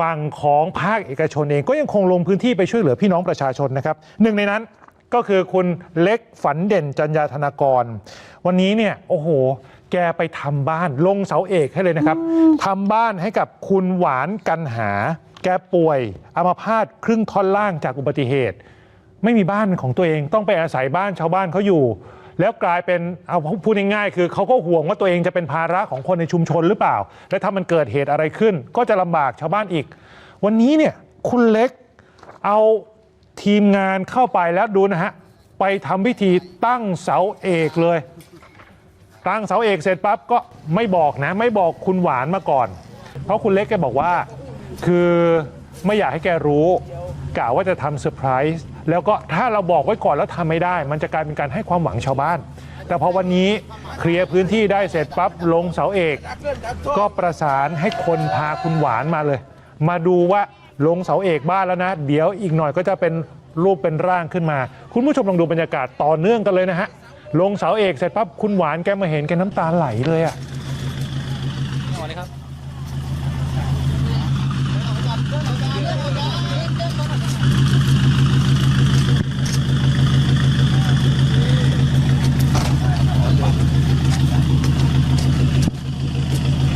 ฝั่งของภาคเอกชนเองก็ยังคงลงพื้นที่ไปช่วยเหลือพี่น้องประชาชนนะครับหนึ่งในนั้นก็คือคุณเล็กฝันเด่นจัญญาธนากร วันนี้เนี่ยโอ้โห แกไปทำบ้านลงเสาเอกให้เลยนะครับทำบ้านให้กับคุณหวานกันหา แกป่วยอัมาพาตครึ่งท่อนล่างจากอุบัติเหตุ ไม่มีบ้านของตัวเองต้องไปอาศัยบ้านชาวบ้านเขาอยู่ แล้วกลายเป็นเอาพูดง่ายๆคือเขาก็ห่วงว่าตัวเองจะเป็นภาระของคนในชุมชนหรือเปล่า และถ้ามันเกิดเหตุอะไรขึ้น ก็จะลำบากชาวบ้านอีก วันนี้เนี่ยคุณเล็กเอาทีมงานเข้าไปแล้วดูนะฮะ ไปทำพิธีตั้งเสาเอกเลย ตั้งเสาเอกเสร็จปั๊บก็ไม่บอกนะ ไม่บอกคุณหวานมาก่อน เพราะคุณเล็กแกบอกว่า คือไม่อยากให้แกรู้กะว่าจะทำเซอร์ไพรส์ แล้วก็ถ้าเราบอกไว้ก่อนแล้วทำไม่ได้ มันจะกลายเป็นการให้ความหวังชาวบ้าน แต่พอวันนี้เคลียร์พื้นที่ได้เสร็จปั๊บลงเสาเอก ก็ประสานให้คนพาคุณหวานมาเลย มาดูว่าลงเสาเอกบ้านแล้วนะ เดี๋ยวอีกหน่อยก็จะเป็นรูปเป็นร่างขึ้นมา คุณผู้ชมลองดูบรรยากาศต่อเนื่องกันเลยนะฮะลงเสาเอกเสร็จปั๊บคุณหวานแกมาเห็นแกน้ำตาไหลเลยอะสวัสดีครับ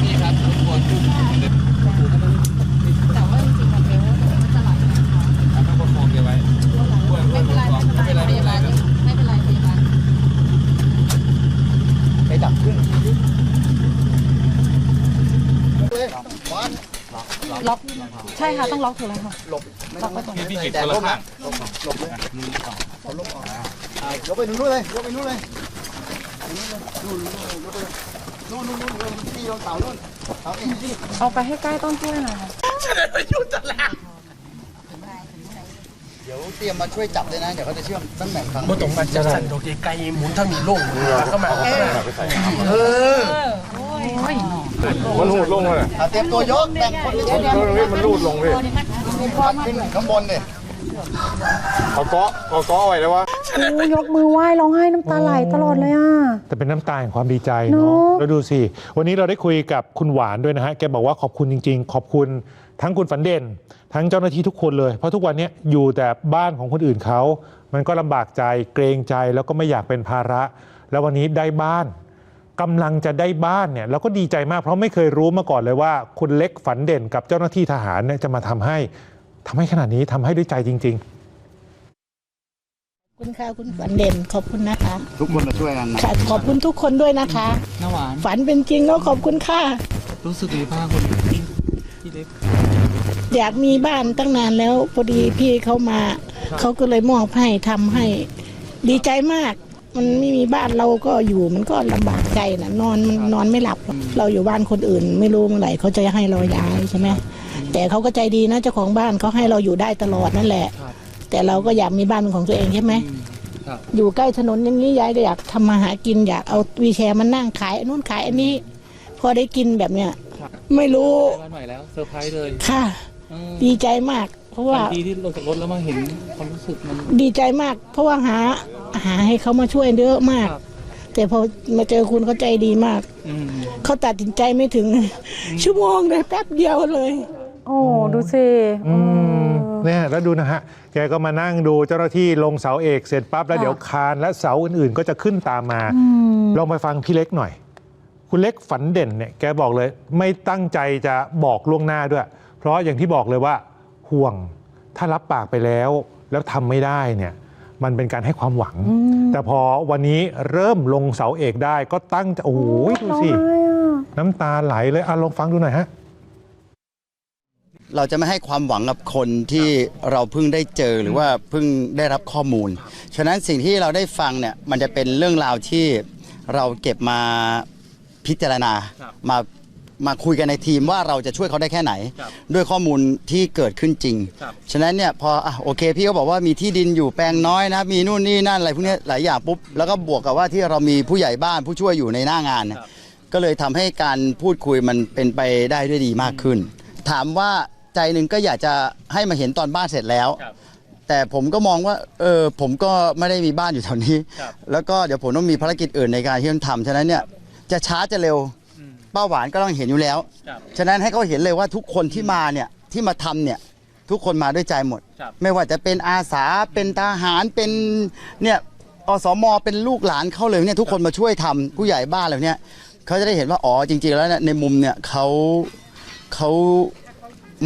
นี่ครับทุกคนทุกคนแต่ว่าจริงๆมันเร็วมันจะไหลต้องประคองแกไว้ไม่เป็นไรไม่เป็นไรไม่เป็นไรไม่เป็นไรพยาบาลไปดับเครื่อง ล็อกใช่ค่ะต้องล็อกถูกเลยค่ะล็อกไว้ก่อนพี่กิจคนละข้างยกไปนู่นเลยยกไปนู่นเลยนู่นนู่นนู่นนู่นนู่นที่ลงเสานู่นเสาเองที่เอาไปให้ใกล้ต้นกล้วยหน่อยค่ะ เดี๋ยวเตรียมมาช่วยจับเลยนะ เดี๋ยวเขาจะเชื่อมตั้งแต่ครั้งบ่ต้องมาจัดสันดอกไกลหมุนทั้งนี้ลงเข้ามาเข้ามามันหูดลงเลยอะเตรียมตัวยกแบ่งคนไปช่วยตรงนี้มันรูดลงเลยขึ้นข้างบนเนี่ยเอาเกาะเอาเกาะไว้เลยวะโอ้ยกมือไหว้ร้องไห้น้ำตาไหลตลอดเลยอะ แต่เป็นน้ำตาแห่งความดีใจเนเนาะอะ แล้วดูสิ วันนี้เราได้คุยกับคุณหวานด้วยนะฮะ แกบอกว่าขอบคุณจริง ๆ ขอบคุณทั้งคุณฝันเด่น ทั้งเจ้าหน้าที่ทุกคนเลย เพราะทุกวันนี้อยู่แต่บ้านของคนอื่นเขา มันก็ลำบากใจเกรงใจแล้วก็ไม่อยากเป็นภาระ แล้ววันนี้ได้บ้านกำลังจะได้บ้านเนี่ยเราก็ดีใจมากเพราะไม่เคยรู้มาก่อนเลยว่า คุณเล็กฝันเด่นกับเจ้าหน้าที่ทหารเนี่ยจะมาทำให้ทำให้ขนาดนี้ทำให้ด้วยใจจริงๆขอบคุณค่ะคุณฝันเด่นขอบคุณนะคะทุกคนมาช่วยกันนะค่ะขอบคุณทุกคนด้วยนะคะ น้าหวาน ฝันเป็นจริงแล้วขอบคุณค่ะ รู้สึกดีบ้างคนพี่เล็ก อยากมีบ้านตั้งนานแล้วพอดีพี่เขามา เขาก็เลยมอบให้ทำให้ ดีใจมาก มันไม่มีบ้านเราก็อยู่มันก็ลำบากใจนะนอนมันนอนไม่หลับ เราอยู่บ้านคนอื่น ไม่รู้เมื่อไหร่เขาจะให้เราย้ายใช่ไหมแต่เขาก็ใจดีนะเจ้าของบ้านเขาให้เราอยู่ได้ตลอดนั่นแหละ แต่เราก็อยากมีบ้านเป็นของตัวเองใช่ไหมครับอยู่ใกล้ถนนอย่างนี้ยายก็อยากทำมาหากินอยากเอาวีลแชร์มานั่งขายอันนู้นขายอันนี้ พอได้กินแบบเนี้ย ไม่รู้ได้บ้านใหม่แล้วเซอร์ไพรส์เลยค่ะอืมดีใจมาก เพราะว่าทันทีที่ลงจากรถแล้วมาเห็นความรู้สึกมันดีใจมาก เพราะว่าหาหาให้เขามาช่วยเยอะมากครับแต่พอมาเจอคุณเขาใจดีมากอืมเขาตัดสินใจไม่ถึง ชั่วโมงเลยแป๊บเดียวเลย โอ้ดูสิอืมเนี่ยแล้วดูนะฮะ แกก็มานั่งดูเจ้าหน้าที่ลงเสาเอกเสร็จปั๊บแล้วค่ะเดี๋ยวคานและเสาอื่นๆ ก็จะขึ้นตามมา ลองไปฟังพี่เล็กหน่อย คุณเล็กฝันเด่นเนี่ยแกบอกเลย ไม่ตั้งใจจะบอกล่วงหน้าด้วย เพราะอย่างที่บอกเลยว่าห่วงถ้ารับปากไปแล้ว แล้วทำไม่ได้เนี่ยมันเป็นการให้ความหวัง แต่พอวันนี้เริ่มลงเสาเอกได้ก็ตั้งใจโอ้โหดูสิร้องไห้อะน้ำตาไหลเลยอะลองฟังดูหน่อยฮะเราจะไม่ให้ความหวังกับคนที่เราเพิ่งได้เจอหรือว่าเพิ่งได้รับข้อมูล ฉะนั้นสิ่งที่เราได้ฟังเนี่ยมันจะเป็นเรื่องราวที่เราเก็บมา พิจารณาครับมามาคุยกันในทีมว่าเราจะช่วยเขาได้แค่ไหน ครับด้วยข้อมูลที่เกิดขึ้นจริง ครับ ฉะนั้นเนี่ยพออะโอเคพี่ก็บอกว่ามีที่ดินอยู่แปลงน้อยนะ มีนู่นนี่นั่นอะไรพวกเนี้ยหลายอย่างปุ๊บแล้วก็บวกกับว่าที่เรามีผู้ใหญ่บ้านผู้ช่วยอยู่ในหน้างานเนี่ย ครับ ก็เลยทำให้การพูดคุยมันเป็นไปได้ด้วยดีมากขึ้น ถามว่าใจหนึ่งก็อยากจะให้มาเห็นตอนบ้านเสร็จแล้ว ครับ แต่ผมก็มองว่าเออผมก็ไม่ได้มีบ้านอยู่แถวนี้ ครับแล้วก็เดี๋ยวผมต้องมีภารกิจอื่นในการที่ต้องทำฉะนั้นเนี่ย จะช้าจะเร็วอืมป้าหวานก็ต้องเห็นอยู่แล้วครับฉะนั้นให้เขาเห็นเลยว่าทุกคนที่มาเนี่ยที่มาทำเนี่ยทุกคนมาด้วยใจหมดครับไม่ว่าจะเป็นอาสาเป็นทหารเป็นเนี่ยอสมเป็นลูกหลานเขาเลยเนี่ยทุกคนมาช่วยทำผู้ใหญ่บ้านอะไรเนี่ยเขาจะได้เห็นว่าอ๋อจริง ๆ แล้วเนี่ยในมุมเนี่ยเขาเขา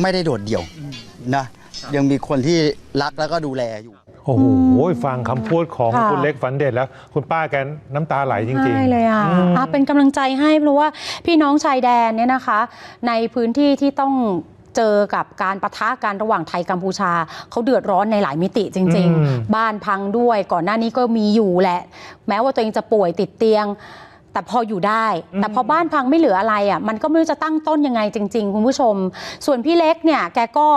ไม่ได้โดดเดี่ยวนะยังมีคนที่รักแล้วก็ดูแลอยู่ โอ้โหฟังคำพูดของค่ะ คุณเล็กฝันเด่นแล้ว คุณป้าแกน้ำตาไหลจริง ใช่เลยอะอืม อะ เป็นกำลังใจให้เพราะว่าพี่น้องชายแดนเนี่ยนะคะ ในพื้นที่ที่ต้องเจอกับการประทะกันระหว่างไทยกัมพูชา เขาเดือดร้อนในหลายมิติจริง อืม ๆ บ้านพังด้วยก่อนหน้านี้ก็มีอยู่แหละ แม้ว่าตัวเองจะป่วยติดเตียง แต่พออยู่ได้ แต่พอบ้านพังไม่เหลืออะไรอะมันก็ไม่รู้จะตั้งต้นยังไงจริง ๆ คุณผู้ชม ส่วนพี่เล็กเนี่ยแกก็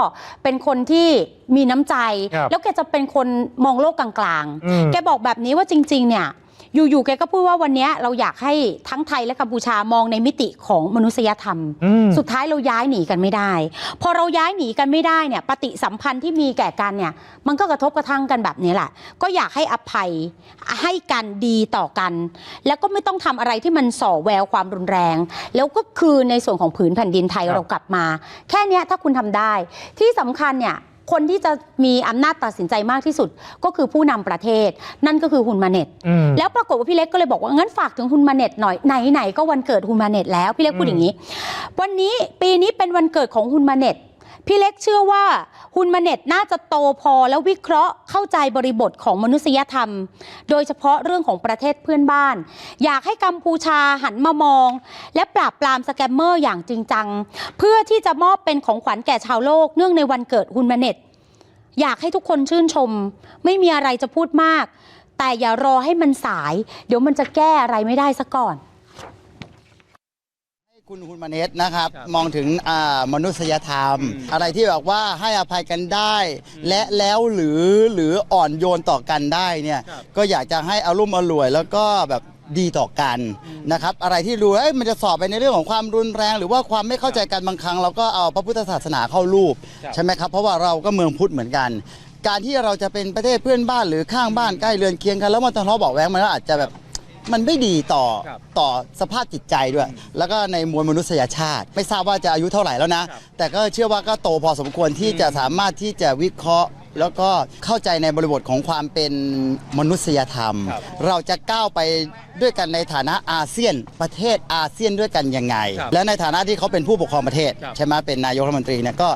เป็นคนที่มีน้ำใจครับแล้วแกจะเป็นคนมองโลกกลางอืมๆแกบอกแบบนี้ว่าจริง ๆ เนี่ย อยู่ๆแกก็พูดว่าวันเนี้ยเราอยากให้ทั้งไทยและกัมพูชามองในมิติของมนุษยธรรมอืมสุดท้ายเราย้ายหนีกันไม่ได้ พอเราย้ายหนีกันไม่ได้เนี่ยปฏิสัมพันธ์ที่มีแก่กันเนี่ยมันก็กระทบกระทั่งกันแบบนี้แหละ ก็อยากให้อภัยให้กันดีต่อกัน แล้วก็ไม่ต้องทำอะไรที่มันส่อแววความรุนแรง แล้วก็คือในส่วนของผืนแผ่นดินไทยครับเรากลับมา แค่เนี้ยถ้าคุณทำได้ที่สำคัญเนี่ย คนที่จะมีอำนาจตัดสินใจมากที่สุดก็คือผู้นำประเทศ นั่นก็คือฮุนมาเน็ต อืม แล้วปรากฏว่าพี่เล็กก็เลยบอกว่างั้นฝากถึงฮุนมาเน็ตหน่อยไหนๆก็วันเกิดฮุนมาเน็ตแล้วพี่เล็กพูดอย่างนี้ วันนี้ปีนี้เป็นวันเกิดของฮุนมาเน็ต พี่เล็กเชื่อว่าฮุนมาเน็ตน่าจะโตพอแล้ววิเคราะห์เข้าใจบริบทของมนุษยธรรม โดยเฉพาะเรื่องของประเทศเพื่อนบ้าน อยากให้กัมพูชาหันมามอง และปราบปรามสแกมเมอร์อย่างจริงจัง เพื่อที่จะมอบเป็นของขวัญแก่ชาวโลก เนื่องในวันเกิดฮุนมาเน็ต อยากให้ทุกคนชื่นชม ไม่มีอะไรจะพูดมาก แต่อย่ารอให้มันสาย เดี๋ยวมันจะแก้อะไรไม่ได้ซะก่อน คุณคุณมาเนตนะครับ มองถึงอ่ามนุษยธรรม อะไรที่แบบว่าให้อภัยกันได้ และแล้วหรือหรืออ่อนโยนต่อกันได้เนี่ยก็อยากจะให้อารุ่มอร่วย แล้วก็แบบดีต่อกันนะครับ อะไรที่รู้เอ้ยมันจะสอบไปในเรื่องของความรุนแรง หรือว่าความไม่เข้าใจกันบางครั้ง เราก็เอาพระพุทธศาสนาเข้ารูปใช่ไหมครับเพราะว่าเราก็เมืองพุทธเหมือนกัน การที่เราจะเป็นประเทศเพื่อนบ้านหรือข้างบ้านใกล้เรือนเคียงกันแล้วมันทะเลาะเบาะแว้งมันก็อาจจะแบบ มันไม่ดีต่อต่อสภาพจิตใจด้วย แล้วก็ในมวลมนุษยชาติ ไม่ทราบว่าจะอายุเท่าไหร่แล้วนะแต่ก็เชื่อว่าก็โตพอสมควรที่จะสามารถที่จะวิเคราะห์ แล้วก็เข้าใจในบริบทของความเป็นมนุษยธรรมเราจะก้าวไปด้วยกันในฐานะอาเซียนประเทศอาเซียนด้วยกันยังไงและในฐานะที่เขาเป็นผู้ปกครองประเทศใช่ไหมเป็นนายกรัฐมนตรีเนี่ยก็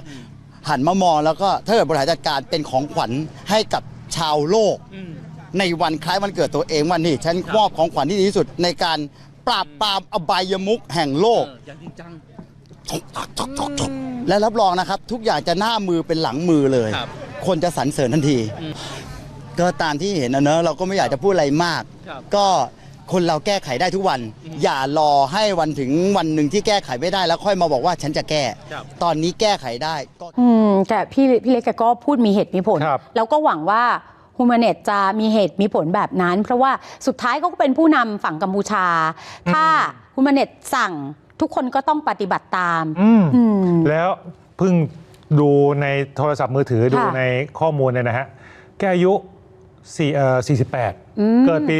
หันมามองแล้วก็ถ้าเกิดบริหารจัดการเป็นของขวัญให้กับชาวโลก ในวันคล้ายวันเกิดตัวเองว่านี่ฉันมอบของขวัญที่ดีที่สุดในการปราบปรามอบายมุขแห่งโลก อย่างจริงจัง และรับรองนะครับ ทุกอย่างจะหน้ามือเป็นหลังมือเลย ครับ คนจะสรรเสริญทันที ก็ตามที่เห็นนะเนอะเราก็ไม่อยากจะพูดอะไรมาก ครับก็คนเราแก้ไขได้ทุกวัน อย่ารอให้วันถึงวันหนึ่งที่แก้ไขไม่ได้แล้วค่อยมาบอกว่าฉันจะแก้ ครับ ตอนนี้แก้ไขได้ก็ อืมแต่พี่พี่เล็กแกก็พูดมีเหตุมีผล ครับ แล้วก็หวังว่า ฮูมาเน็ตจะมีเหตุมีผลแบบนั้น เพราะว่าสุดท้ายเขาก็เป็นผู้นำฝั่งกัมพูชา ถ้าฮูมาเน็ตสั่งทุกคนก็ต้องปฏิบัติตาม อืม อืม แล้วเพิ่งดูในโทรศัพท์มือถือดูค่ะในข้อมูลเนี่ยนะฮะ แกอายุ4เอ่ออืม 48 เกิดปี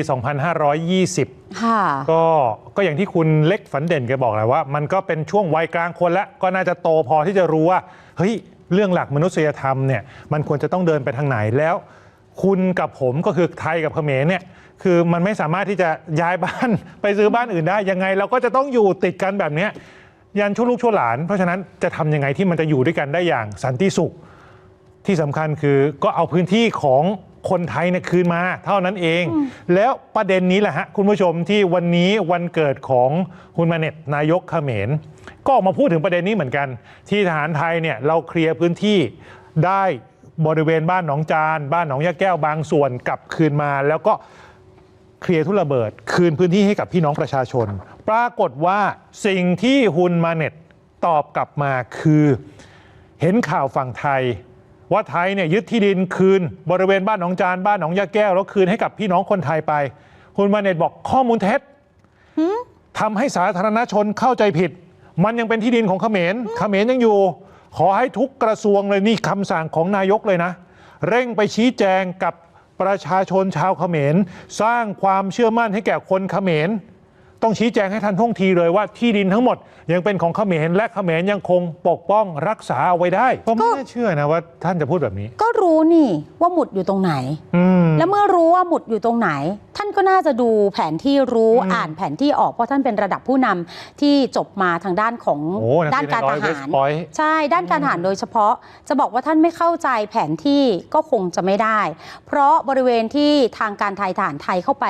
2520 ค่ะ ก็ก็อย่างที่คุณเล็กฝันเด่นแกบอกแหละว่า มันก็เป็นช่วงวัยกลางคนแล้วก็น่าจะโตพอที่จะรู้ว่า เฮ้ย เรื่องหลักมนุษยธรรมเนี่ยมันควรจะต้องเดินไปทางไหนแล้ว คุณกับผมก็คือไทยกับเขมรเนี่ยคือมันไม่สามารถที่จะย้ายบ้าน ไปซื้อบ้านอื่นได้ยังไง เราก็จะต้องอยู่ติดกันแบบเนี้ยยันชั่วลูกชั่วหลาน เพราะฉะนั้นจะทำยังไงที่มันจะอยู่ด้วยกันได้อย่างสันติสุข ที่สำคัญคือก็เอาพื้นที่ของคนไทยเนี่ยคืนมาเท่านั้นเอง แล้วประเด็นนี้แหละฮะคุณผู้ชมที่วันนี้วันเกิดของคุณมาเน็ตนายกเขมร ก็ออกมาพูดถึงประเด็นนี้เหมือนกัน ที่ทหารไทยเนี่ยเราเคลียร์พื้นที่ได้ บริเวณบ้านหนองจาน บ้านหนองยะแก้วบางส่วนกลับคืนมา แล้วก็เคลียร์ทุนระเบิด คืนพื้นที่ให้กับพี่น้องประชาชน ปรากฏว่าสิ่งที่ฮุนมาเน็ตตอบกลับมาคือเห็นข่าวฝั่งไทย ว่าไทยเนี่ยยึดที่ดินคืน บริเวณบ้านหนองจาน บ้านหนองยาแก้วแล้วคืนให้กับพี่น้องคนไทยไปฮุนมาเน็ตบอกข้อมูลเท็จทำให้สาธารณชนเข้าใจผิด มันยังเป็นที่ดินของเขมรเขมรยังอยู่ ขอให้ทุกกระทรวงเลยนี่คำสั่งของนายกเลยนะ เร่งไปชี้แจงกับประชาชนชาวเขมร สร้างความเชื่อมั่นให้แก่คนเขมร ต้องชี้แจงให้ทันท่วงทีเลยว่าที่ดินทั้งหมด ยังเป็นของเขมรและเขมรยังคงปกป้องรักษาเอาไว้ได้ก็ไม่น่าเชื่อนะว่าท่านจะพูดแบบนี้ ก็รู้นี่ว่าหมุดอยู่ตรงไหนอืมแล้วเมื่อรู้ว่าหมุดอยู่ตรงไหนท่าน ก็น่าจะดูแผนที่รู้อืมอ่านแผนที่ออกเพราะท่านเป็นระดับผู้นำที่จบมาทางด้านของโอ้นักด้านเรียนการในร้ทอยหาร West Point ใช่ด้านการทหารโดยเฉพาะ จะบอกว่าท่านไม่เข้าใจแผนที่ก็คงจะไม่ได้ เพราะบริเวณที่ทางการไทยทหารไทยเข้าไป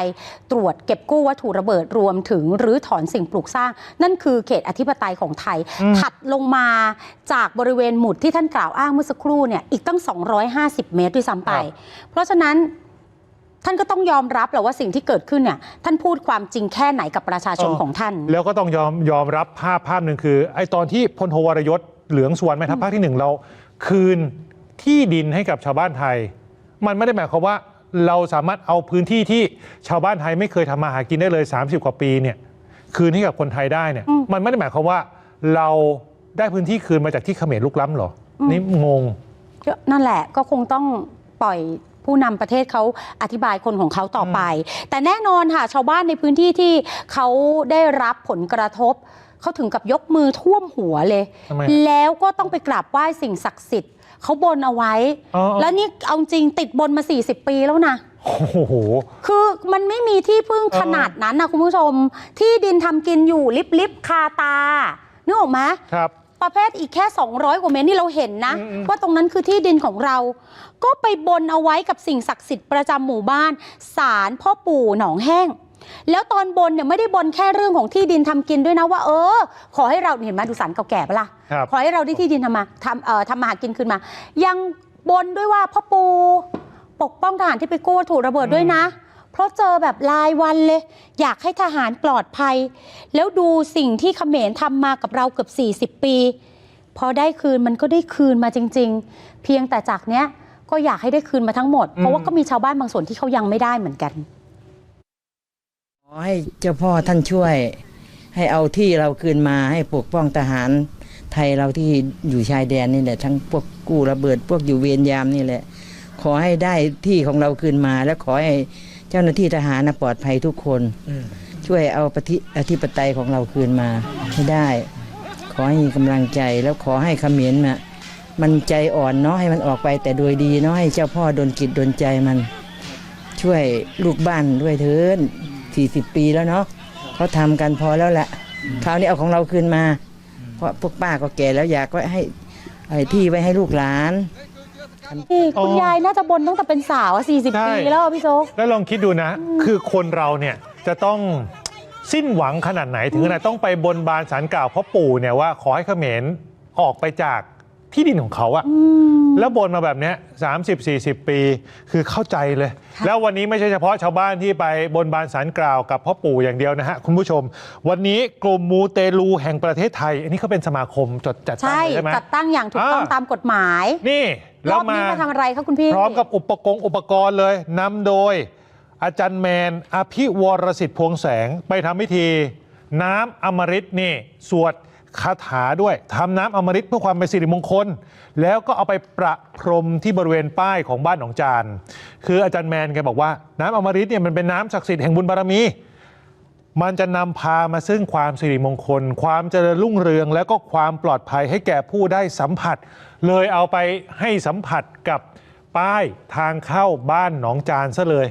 ตรวจเก็บกู้วัตถุระเบิดรวมถึงหรือถอนสิ่งปลูกสร้าง นั่นคือเขตอธิปไตยของไทยอืมถัดลงมาจากบริเวณหมุดที่ท่านกล่าวอ้างเมื่อสักครู่เนี่ยอีกตั้ง 250 เมตรด้วยซ้ำไป เพราะฉะนั้น ท่านก็ต้องยอมรับแหละว่าสิ่งที่เกิดขึ้นเนี่ยท่านพูดความจริงแค่ไหนกับประชาชนเออของท่าน แล้วก็ต้องยอมยอมรับภาพภาพหนึ่งคือไอ้ตอนที่พลโทวรยศเหลืองสวนแม่ทัพภาคที่หนึ่งเรา คืนที่ดินให้กับชาวบ้านไทย มันไม่ได้หมายความว่าเราสามารถเอาพื้นที่ที่ชาวบ้านไทยไม่เคยทำมาหากินได้เลย 30 กว่าปีเนี่ยคืนให้กับคนไทยได้เนี่ยอืมมันไม่ได้หมายความว่าเราได้พื้นที่คืนมาจากที่เขมรลุกล้ำหรออนี่งงก็นั่นแหละก็คงต้องปล่อย ผู้นำประเทศเขาอธิบายคนของเขาต่อไป แต่แน่นอนค่ะชาวบ้านในพื้นที่ที่เขาได้รับผลกระทบเขาถึงกับยกมือท่วมหัวเลยทำไมแล้วก็ต้องไปกราบไหว้สิ่งศักดิ์สิทธิ์เขาบนเอาไว้อ๋อแล้วนี่เอาจริงติดบนมา 40 ปีแล้วนะโอ้โห คือมันไม่มีที่พึ่งขนาดนั้นนะคุณผู้ชม ที่ดินทำกินอยู่ลิบลิบคาตานึกออกไหมครับ ประเภทอีกแค่ 200 กว่าเมตรนี่เราเห็นนะอืมอืมว่าตรงนั้นคือที่ดินของเรา ก็ไปบนเอาไว้กับสิ่งศักดิ์สิทธิ์ประจำหมู่บ้านศาลพ่อปู่หนองแห้ง แล้วตอนบนเนี่ยไม่ได้บนแค่เรื่องของที่ดินทำกินด้วยนะว่า เออ ขอให้เราเห็นไหมดูสารเก่าแก่ปะล่ะครับขอให้เราได้ที่ดินทำมาทำเอ่อทำมาหากินขึ้นมา ยังบนด้วยว่าพ่อปู่ปกป้องทหารที่ไปกู้วัตถุระเบิดด้วยนะ เพราะเจอแบบรายวันเลย อยากให้ทหารปลอดภัย แล้วดูสิ่งที่เขมรทำมากับเราเกือบ 40 ปี พอได้คืนมันก็ได้คืนมาจริง ๆ เพียงแต่จากเนี้ยก็อยากให้ได้คืนมาทั้งหมด เพราะว่าก็มีชาวบ้านบางส่วนที่เขายังไม่ได้เหมือนกัน ขอให้เจ้าพ่อท่านช่วย ให้เอาที่เราคืนมาให้ปกป้องทหาร ไทยเราที่อยู่ชายแดนนี่แหละทั้งพวกกู้ระเบิดพวกอยู่เวรยามนี่แหละ ขอให้ได้ที่ของเราคืนมาและขอให้ เจ้าหน้าที่ทหารนะปลอดภัยทุกคนช่วยเอาประทิอธิปไตยของเราคืนมาให้ได้ ขอให้มีกำลังใจแล้วขอให้เขมรน่ะมันใจอ่อนเนาะให้มันออกไปแต่โดยดีเนาะให้เจ้าพ่อดนจิตดนใจมัน ช่วยลูกบ้านด้วยเถิน40ปีแล้วเนาะเขาทำกันพอแล้วแหละคราวนี้เอาของเราคืนมา เพราะพวกป้าก็แก่แล้วอยากก็ให้ไอ้ที่ไว้ให้ลูกหลาน นี่คุณอ๋อยายน่าจะบนตั้งแต่เป็นสาวอะใช่40 ปีแล้วอะพี่โจ๊ก แล้วลองคิดดูนะ คือคนเราเนี่ยจะต้องสิ้นหวังขนาดไหนถึงขนาดต้องไปบนบานสารกล่าวพ่อปู่เนี่ยว่าขอให้เขมรออกไปจากที่ดินของเขาอะแล้วบนมาแบบเนี้ย30 40ปี คือเข้าใจเลย แล้ววันนี้ไม่ใช่เฉพาะชาวบ้านที่ไปบนบานสารกล่าวกับพ่อปู่อย่างเดียวนะฮะ คุณผู้ชม วันนี้กลุ่มมูเตลูแห่งประเทศไทย อันนี้เขาเป็นสมาคมจดจัดตั้งใช่เลยใช่ไหมจัดตั้งอย่างถูกต้องอ่าตามกฎหมาย นี่ รแล้อวบนี้มามาทำอะไรคะคุณพี่ พร้อมกับอุปกรณ์อุปกรณ์เลยนำโดย อาจารย์แมน อภิวรสิทธิ์พวงแสงไปทำพิธี น้ำอมฤตนี่ สวดคาถาด้วยทำน้ำอมฤตเพื่อความเป็นสิริมงคล แล้วก็เอาไปประพรมที่บริเวณป้ายของบ้านหนองจาน คืออาจารย์แมนแกบอกว่าน้ำอมฤตเนี่ยมันเป็นน้ำศักดิ์สิทธิ์แห่งบุญบารมี มันจะนำพามาซึ่งความสิริมงคล ความเจริญรุ่งเรือง แล้วก็ความปลอดภัยให้แก่ผู้ได้สัมผัส เลยเอาไปให้สัมผัสกับป้ายทางเข้าบ้านหนองจานซะเลย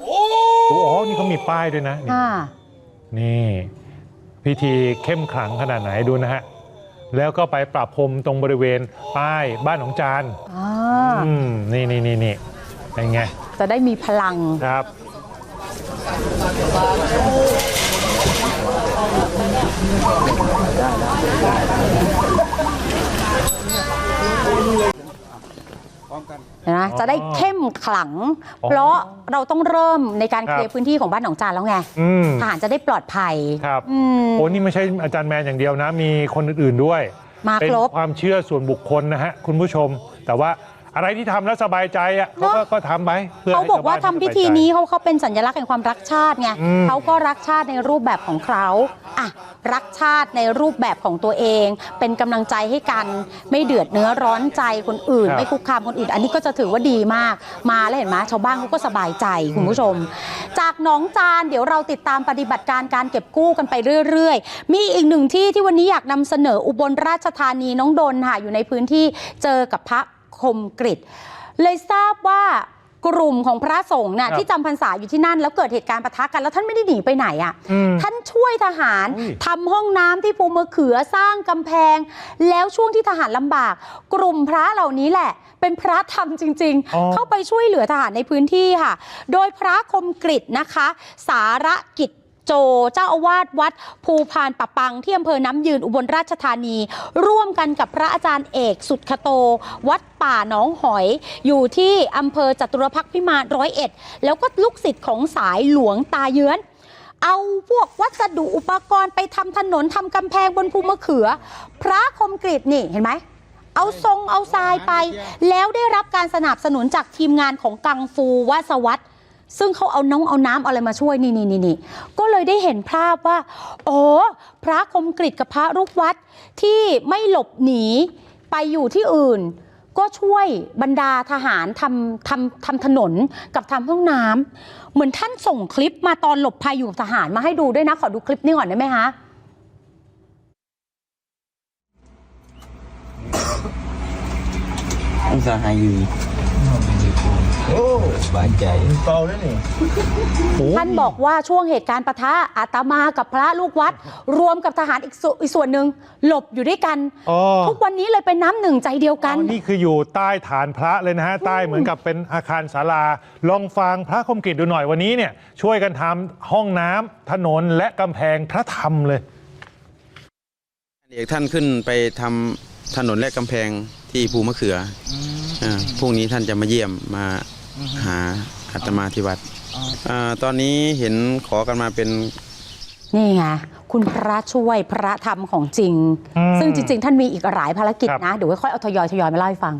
โอ้โหนี่เขามีป้ายด้วยนะ ธีเข้มขลังขนาดไหนดูนะฮะ แล้วก็ไปปรับพรมตรงบริเวณป้ายบ้านหนองจานอ่าอืมนี่นี่นี่นี่เป็นไง จะได้มีพลัง ครับ เห็นไหมจะได้เข้มขลัง เพราะเราต้องเริ่มในการเคลียครัร์บพื้นที่ของบ้านหนองจานแล้วไงอืมทหารจะได้ปลอดภัยครับอืมโอ้นี่ไม่ใช่อาจารย์แมนอย่างเดียวนะ มีคนอื่นๆด้วย มาเป็นครบความเชื่อส่วนบุคคลนะฮะคุณผู้ชม แต่ว่า อะไรที่ทำแล้วสบายใจอะเขาก็เนอะก็ทำไปพื่เขาให้บอกว่าชทำบ้นพิธีนี้เขาเขาเป็นสัญลักษณ์แห่งความรักชาติไงอืมเขาก็รักชาติในรูปแบบของเขาอะรักชาติในรูปแบบของตัวเอง เป็นกำลังใจให้กันไม่เดือดเนื้อร้อนใจคนอื่น ไม่คุกคามคนอื่น อันนี้ก็จะถือว่าดีมาก มาแล้วเห็นไหมชาวบ้านเขาก็สบายใจคุณผู้ชม จากหนองจานเดี๋ยวเราติดตามปฏิบัติการการเก็บกู้กันไปเรื่อยๆ มีอีกหนึ่งที่ที่วันนี้อยากนำเสนออุบลราชธานีน้องดนค่ะอยู่ในพื้นที่เจอกับพระ คมกริตเลยทราบว่ากลุ่มของพระสงฆ์น่ะครับที่จำพรรษาอยู่ที่นั่น แล้วเกิดเหตุการณ์ปะทะกันแล้วท่านไม่ได้หนีไปไหนอะอืมท่านช่วยทหารอุ้ยทำห้องน้ำที่ภูมะเขือสร้างกำแพง แล้วช่วงที่ทหารลำบาก กลุ่มพระเหล่านี้แหละ เป็นพระธรรมจริง อ๋อ ๆ เข้าไปช่วยเหลือทหารในพื้นที่ค่ะ โดยพระคมกริตนะคะ สาระกิจ โจ เจ้าอาวาสวัด ภูพานปะปังที่อำเภอน้ำยืนอุบลราชธานี ร่วมกันกับพระอาจารย์เอกสุดคโต วัดป่าหนองหอย อยู่ที่อำเภอจตุรพักษ์พิมานร้อยเอ็ดแล้วก็ลูกศิษย์ของสายหลวงตาเยือนเอาพวกวัสดุอุปกรณ์ไปทำถนนทำกำแพงบนภูมะเขือ พระคมกริตนี่เห็นไหม เอาทรงเอาทรายไป แล้วได้รับการสนับสนุนจากทีมงานของกังฟูวาสวัต ซึ่งเขาเอาน้องเอาน้ำอาอะไรมาช่วยนี่นี่นี่นี่ก็เลยได้เห็นภาพว่าโอ้พระคมกริตกับพระลูกวัดที่ไม่หลบหนีไปอยู่ที่อื่น ก็ช่วยบรรดาทหารทำทำทำถนนกับทำห้องน้ำเหมือนท่านส่งคลิปมาตอนหลบภัยอยู่กับทหารมาให้ดูด้วยนะ ขอดูคลิปนี้ก่อนได้ไหมคะองศาหายื นสบายใจเตาแล้วนี่ท่านบอกว่าช่วงเหตุการณ์ปะทะอาตมากับพระลูกวัด รวมกับทหารอีกส่วนอีกส่วนหนึ่งหลบอยู่ด้วยกันอ๋อทุกวันนี้เลยเป็นน้ำหนึ่งใจเดียวกันอ๋อนี่คืออยู่ใต้ฐานพระเลยนะฮะ ใต้เหมือนกับเป็นอาคารศาลา ลองฟังพระคมกิจดูหน่อยวันนี้เนี่ย ช่วยกันทำห้องน้ำถนนและกำแพงพระธรรมเลยเอกท่านขึ้นไปทำถนนและกำแพงที่ภูมะเขืออ่า พรุ่งนี้ท่านจะมาเยี่ยมมาหาอาตมาที่วัดาตอนนี้เห็นขอกันมาเป็น นี่ไงคุณพระช่วยพระธรรมของจริงอืมซึ่งจริง ๆ ท่านมีอีกหลายภารกิจครับนะ เดี๋ยวค่อยๆเอาทยอยทยอยมาเล่าให้ฟัง